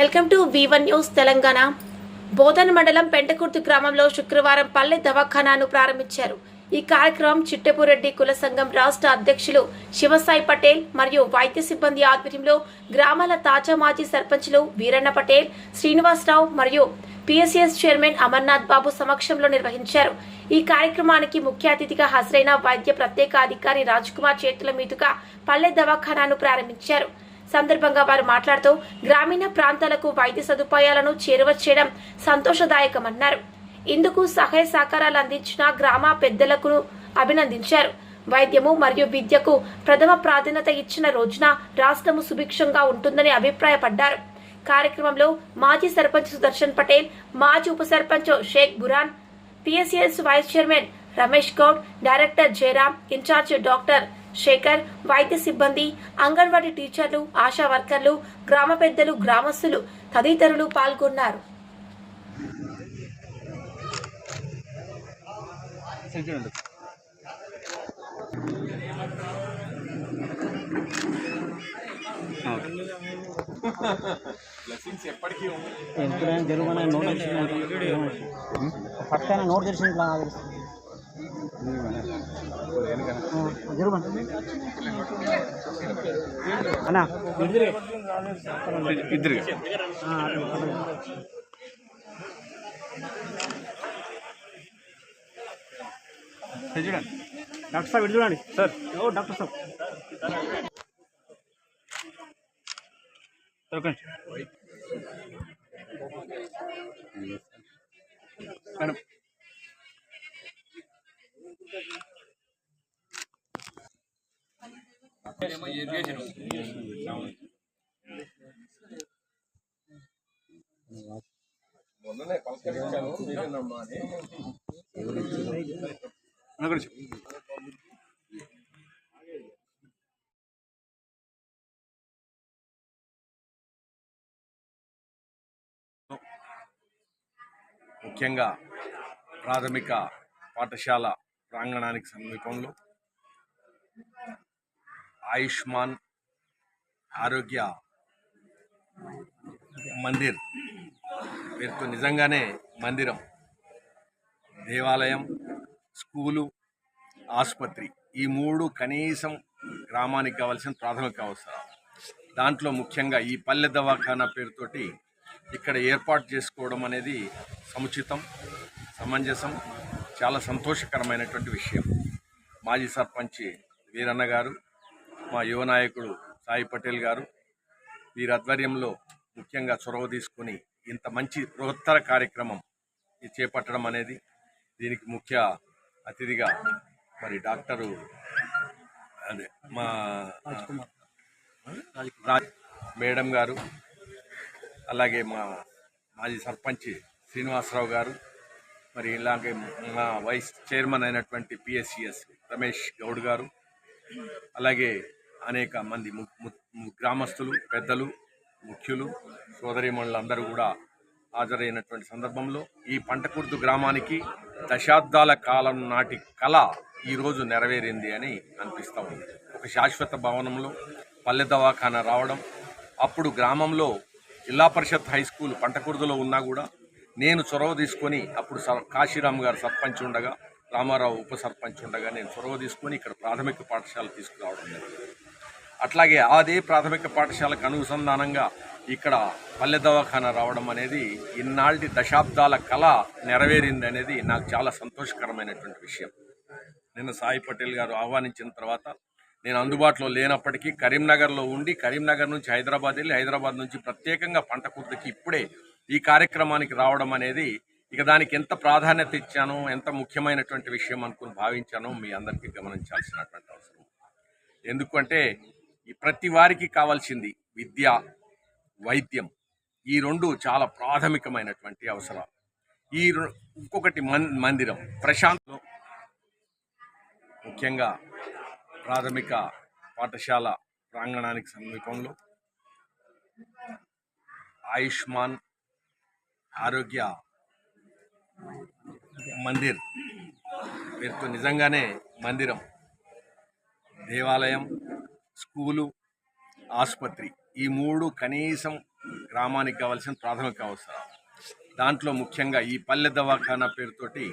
Welcome to one news Telangana. Bodhan మండలం పెంటకుర్తి గ్రామంలో శుక్రవారం పల్లె దవాఖానాను ప్రారంభించారు. ఈ కార్యక్రమం చిట్టపురెడ్డి కుల సంఘం రాష్ట్ర అధ్యక్షులు శివసాయి పటేల్ మరియు వైద్య సిబ్బంది ఆధ్వర్యంలో గ్రామాల తాజా మాజీ సర్పంచ్లు వీరన్న పటేల్ శ్రీనివాసరావు మరియు పిఎస్ఎస్ చైర్మన్ అమర్నాథ్ బాబు సమక్షంలో నిర్వహించారు. ఈ కార్యక్రమానికి ముఖ్య అతిథిగా హాజరైన వైద్య ప్రత్యేక అధికారి రాజ్ కుమార్ చేతుల మీదుగా పల్లె దవాఖానాను ప్రారంభించారు. సందర్భంగా వారు మాట్లాడుతూ గ్రామీణ ప్రాంతాలకు వైద్య సదుపాయాలను చేరువ చేయడం సంతోషదాయకమన్నారు. ఇందుకు సహాయ సహకారాలు అందించిన గ్రామ పెద్దలకు అభినందించారు. వైద్యము మరియు విద్యకు ప్రథమ ప్రాధాన్యత ఇచ్చిన రోజున రాష్ట్రము సుభిక్షంగా ఉంటుందని అభిప్రాయపడ్డారు. కార్యక్రమంలో మాజీ సర్పంచ్ సుదర్శన్ పటేల్ మాజీ ఉప sarpanch Shaik Buran PSS vice chairman Ramesh Goud director Jayaram in charge doctor Shekhar వైద్య సిబ్బంది అంగన్వాడీ టీచర్లు ఆశా వర్కర్లు గ్రామ పెద్దలు గ్రామస్తులు తదితరులు పాల్గొన్నారు. జరుగుమని నోట్ తెరిచింది అన్నా ఇద్దరు చూడండి డాక్టర్ సాబ్ ఇటు చూడండి సార్ ఓ డాక్టర్ సాబ్ ముఖ్యంగా ప్రాథమిక పాఠశాల ప్రాంగణానికి సమీపంలో ఆయుష్మాన్ ఆరోగ్య మందిర్ మీరు నిజంగానే మందిరం దేవాలయం స్కూలు ఆసుపత్రి ఈ మూడు కనీసం గ్రామానికి కావాల్సిన ప్రాథమిక అవసరాలు. దాంట్లో ముఖ్యంగా ఈ పల్లె దవాఖానా పేరుతోటి ఇక్కడ ఏర్పాటు చేసుకోవడం అనేది సముచితం సమంజసం చాలా సంతోషకరమైనటువంటి విషయం. మాజీ సర్పంచ్ వీరన్న గారు మా యువ నాయకుడు సాయి పటేల్ గారు వీరి ఆధ్వర్యంలో ముఖ్యంగా చొరవ తీసుకొని ఇంత మంచి బృహత్తర కార్యక్రమం చేపట్టడం అనేది దీనికి ముఖ్య అతిథిగా మరి డాక్టరు అదే మా రాజ్ మేడం గారు అలాగే మా మాజీ సర్పంచ్ శ్రీనివాసరావు గారు మరి ఇలాగే మా వైస్ చైర్మన్ అయినటువంటి పిఎస్సిఎస్ రమేష్ గౌడ్ గారు అలాగే అనేక మంది గ్రామస్తులు పెద్దలు ముఖ్యులు సోదరిమణులందరూ కూడా హాజరైనటువంటి సందర్భంలో ఈ పంటకుర్దు గ్రామానికి దశాబ్దాల కాలం నాటి కళ ఈరోజు నెరవేరింది అని అనిపిస్తూ ఉంది. ఒక శాశ్వత భవనంలో పల్లె దవాఖానా రావడం అప్పుడు గ్రామంలో జిల్లా పరిషత్ హై స్కూల్ పంటకుర్దులో ఉన్నా కూడా నేను చొరవ తీసుకొని అప్పుడు కాశీరామ్ గారు సర్పంచ్ ఉండగా రామారావు ఉప సర్పంచ్ ఉండగా నేను చొరవ తీసుకొని ఇక్కడ ప్రాథమిక పాఠశాల తీసుకురావడం జరిగింది. అట్లాగే అదే ప్రాథమిక పాఠశాలకు అనుసంధానంగా ఇక్కడ పల్లె దవాఖాన రావడం అనేది ఇన్నాళ్ళ దశాబ్దాల కళ నెరవేరింది అనేది నాకు చాలా సంతోషకరమైనటువంటి విషయం. నిన్న సాయి పటేల్ గారు ఆహ్వానించిన తర్వాత నేను అందుబాటులో లేనప్పటికీ కరీంనగర్లో ఉండి కరీంనగర్ నుంచి హైదరాబాద్ వెళ్ళి హైదరాబాద్ నుంచి ప్రత్యేకంగా పంట కుర్తికి ఇప్పుడే ఈ కార్యక్రమానికి రావడం అనేది ఇక దానికి ఎంత ప్రాధాన్యత ఇచ్చానో ఎంత ముఖ్యమైనటువంటి విషయం అనుకుని భావించానో మీ అందరికీ గమనించాల్సినటువంటి అవసరం. ఎందుకంటే ఈ ప్రతి వారికి కావాల్సింది విద్య వైద్యం. ఈ రెండు చాలా ప్రాథమికమైనటువంటి అవసరాలు. ఈ ఇంకొకటి మన్ మందిరం. ప్రశాంతం ముఖ్యంగా ప్రాథమిక పాఠశాల ప్రాంగణానికి సమీపంలో. ఆయుష్మాన్ ఆరోగ్య మందిర్ పేరుతో నిజంగానే మందిరం. దేవాలయం. స్కూలు ఆసుపత్రి ఈ మూడు కనీసం గ్రామానికి కావాల్సిన ప్రాథమిక అవసరాలు దాంట్లో ముఖ్యంగా ఈ పల్లె దవాఖానా పేరుతోటి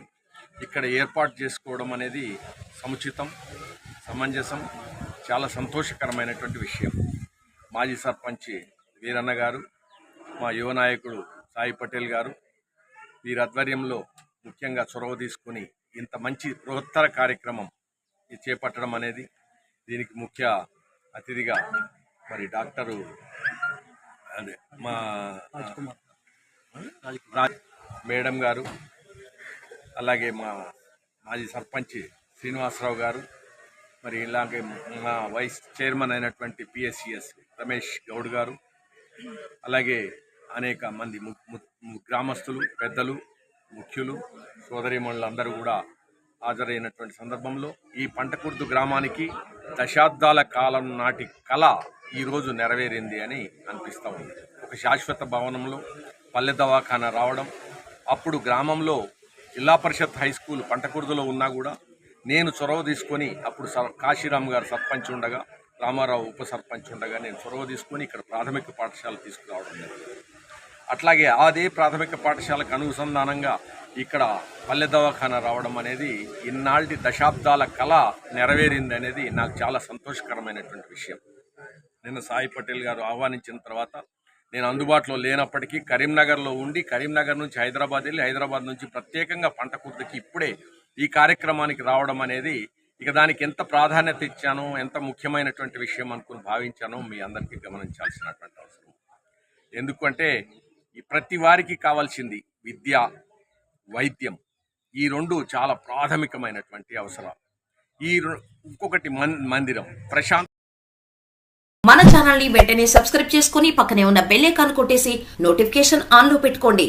ఇక్కడ ఏర్పాటు చేసుకోవడం అనేది సముచితం సమంజసం చాలా సంతోషకరమైనటువంటి విషయం. మాజీ సర్పంచ్ వీరన్న గారు మా యువ నాయకుడు సాయి పటేల్ గారు వీరి ఆధ్వర్యంలో ముఖ్యంగా చొరవ తీసుకుని ఇంత మంచి బృహత్తర కార్యక్రమం ఇది చేపట్టడం అనేది దీనికి ముఖ్య అతిథిగా మరి డాక్టరు అదే మా రాజ్ మేడం గారు అలాగే మా మాజీ సర్పంచ్ శ్రీనివాసరావు గారు మరి ఇలాగే మా వైస్ చైర్మన్ అయినటువంటి పిఎస్సిఎస్ రమేష్ గౌడ్ గారు అలాగే అనేక మంది గ్రామస్తులు పెద్దలు ముఖ్యులు సోదరిమణులు అందరూ కూడా హాజరైనటువంటి సందర్భంలో ఈ పంటకుర్దు గ్రామానికి దశాబ్దాల కాలం నాటి కళ ఈరోజు నెరవేరింది అని అనిపిస్తూ ఉంది. ఒక శాశ్వత భవనంలో పల్లె దవాఖానా రావడం అప్పుడు గ్రామంలో జిల్లా పరిషత్ హై స్కూల్ పంటకుర్దులో ఉన్నా కూడా నేను చొరవ తీసుకొని అప్పుడు కాశీరామ్ గారు సర్పంచ్ ఉండగా రామారావు ఉప సర్పంచ్ ఉండగా నేను చొరవ తీసుకొని ఇక్కడ ప్రాథమిక పాఠశాల తీసుకురావడం జరిగింది. అట్లాగే అదే ప్రాథమిక పాఠశాలకు అనుసంధానంగా ఇక్కడ పల్లె దవాఖాన రావడం అనేది ఇన్నాళ్ళటి దశాబ్దాల కళ నెరవేరింది అనేది నాకు చాలా సంతోషకరమైనటువంటి విషయం. నిన్న సాయి పటేల్ గారు ఆహ్వానించిన తర్వాత నేను అందుబాటులో లేనప్పటికీ కరీంనగర్లో ఉండి కరీంనగర్ నుంచి హైదరాబాద్ వెళ్ళి హైదరాబాద్ నుంచి ప్రత్యేకంగా పంట కుర్తికి ఇప్పుడే ఈ కార్యక్రమానికి రావడం అనేది ఇక దానికి ఎంత ప్రాధాన్యత ఇచ్చానో ఎంత ముఖ్యమైనటువంటి విషయం అనుకుని భావించానో మీ అందరికీ గమనించాల్సినటువంటి అవసరం. ఎందుకంటే ఈ ప్రతి వారికి కావాల్సింది విద్య వైద్యం. ఈ రెండు చాలా ప్రాథమికమైనటువంటి అవసరాలు. ఈ ఇంకొకటి మన్ మందిరం. ప్రశాంత్ మన ఛానల్ని వెంటనే సబ్స్క్రైబ్ చేసుకుని పక్కనే ఉన్న బెల్ ఐకాన్ కొట్టేసి నోటిఫికేషన్ ఆన్లో పెట్టుకోండి.